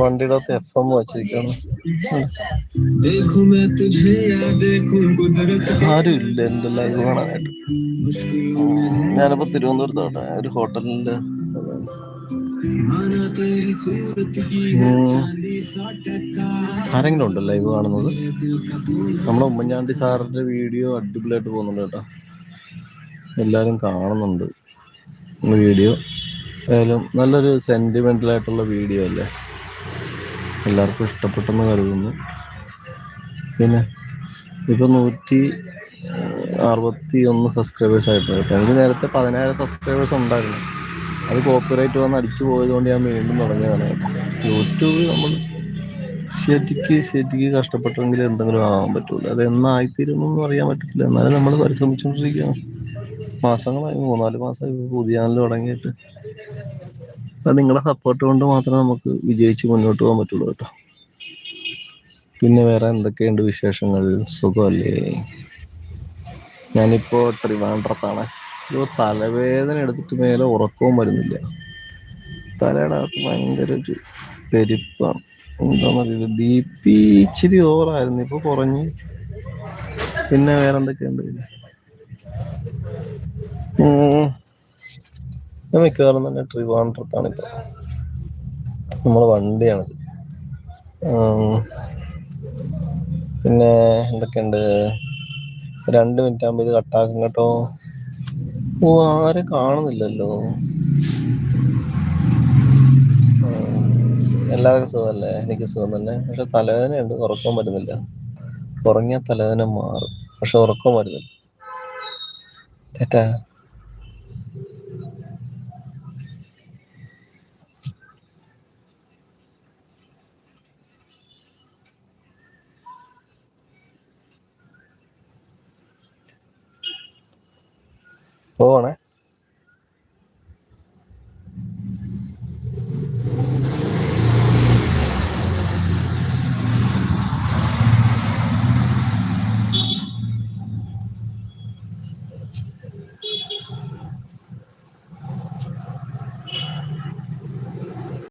വണ്ടിയുടെ അകത്ത് F M വച്ചിരിക്കുന്നു. ആരുമില്ല എന്റെ ലൈവ് കാണാനായിട്ട്. ഞാനിപ്പോ തിരുവനന്തപുരത്തോട്ടെ ഒരു ഹോട്ടലിന്റെ ആരെങ്കിലും ഉണ്ടോ ലൈവ് കാണുന്നത്? നമ്മുടെ ഉമ്മൻചാണ്ടി സാറിന്റെ വീഡിയോ അടിപൊളിയായിട്ട് പോകുന്നുണ്ട് കേട്ടോ. എല്ലാരും കാണുന്നുണ്ട്. വീഡിയോ. ഏതായാലും നല്ലൊരു സെന്റിമെന്റൽ ആയിട്ടുള്ള വീഡിയോ അല്ലേ? എല്ലാവർക്കും ഇഷ്ടപ്പെട്ടെന്ന് കരുതുന്നു. പിന്നെ ഇപ്പൊ നൂറ്റി അറുപത്തി ഒന്ന് സബ്സ്ക്രൈബേഴ്സ് ആയിട്ടുണ്ട് കേട്ടോ. എനിക്ക് നേരത്തെ പതിനായിരം സബ്സ്ക്രൈബേഴ്സ് ഉണ്ടായിരുന്നു. അത് കോപ്പിറൈറ്റ് വന്ന് അടിച്ചു പോയതുകൊണ്ട് ഞാൻ വീണ്ടും തുടങ്ങിയതാണ് യൂട്യൂബ് നമ്മൾ ശരിക്ക് ശരിക്ക് കഷ്ടപ്പെട്ടെങ്കിൽ എന്തെങ്കിലും ആവാൻ പറ്റുള്ളൂ അത് എന്നായിത്തീരുന്നൊന്നും അറിയാൻ പറ്റത്തില്ല. എന്നാലും നമ്മൾ പരിശ്രമിച്ചുകൊണ്ടിരിക്കുകയാണ്. മാസങ്ങളായി മൂന്നാൽ മാസമായി പുതിയ ചാനൽ തുടങ്ങിയിട്ട്. അത് നിങ്ങളുടെ സപ്പോർട്ട് കൊണ്ട് മാത്രമേ നമുക്ക് വിജയിച്ച് മുന്നോട്ട് പോകാൻ പറ്റുള്ളൂ കേട്ടോ. പിന്നെ വേറെ എന്തൊക്കെയുണ്ട് വിശേഷങ്ങൾ? സുഖമല്ലേ? ഞാനിപ്പോ ട്രിവാൻഡ്രത്താണ്. ഒരു തലവേദന എടുത്തിട്ട് മേലെ ഉറക്കവും വരുന്നില്ല. തലയുടെ അകത്ത് ഭയങ്കര ഒരു പെരുപ്പാണ്. എന്താണെന്നറിയില്ല ബി പി ഇച്ചിരി ഓവറായിരുന്നു ഇപ്പൊ കുറഞ്ഞ്. പിന്നെ വേറെ എന്തൊക്കെയുണ്ട്? ഉം. ഞാൻ മിക്കവാറും തന്നെ ട്രിവാൻഡ്രത്താണ് ഇപ്പോൾ നമ്മളെ വണ്ടിയാണിത്. ഉം. പിന്നെ എന്തൊക്കെയുണ്ട്? രണ്ട് മിനിറ്റ് ആകുമ്പോൾ ഇത് കട്ടാക്കും കേട്ടോ. ഓ ആരെ കാണുന്നില്ലല്ലോ. എല്ലാവർക്കും സുഖമല്ലേ? എനിക്ക് സുഖം തന്നെ. പക്ഷെ തലവേദനയുണ്ട്. ഉറക്കം വരുന്നില്ല. ഉറങ്ങിയ തലവേദന മാറും. പക്ഷെ ഉറക്കം വരുന്നില്ല. ചേട്ടാ പോവാണേ.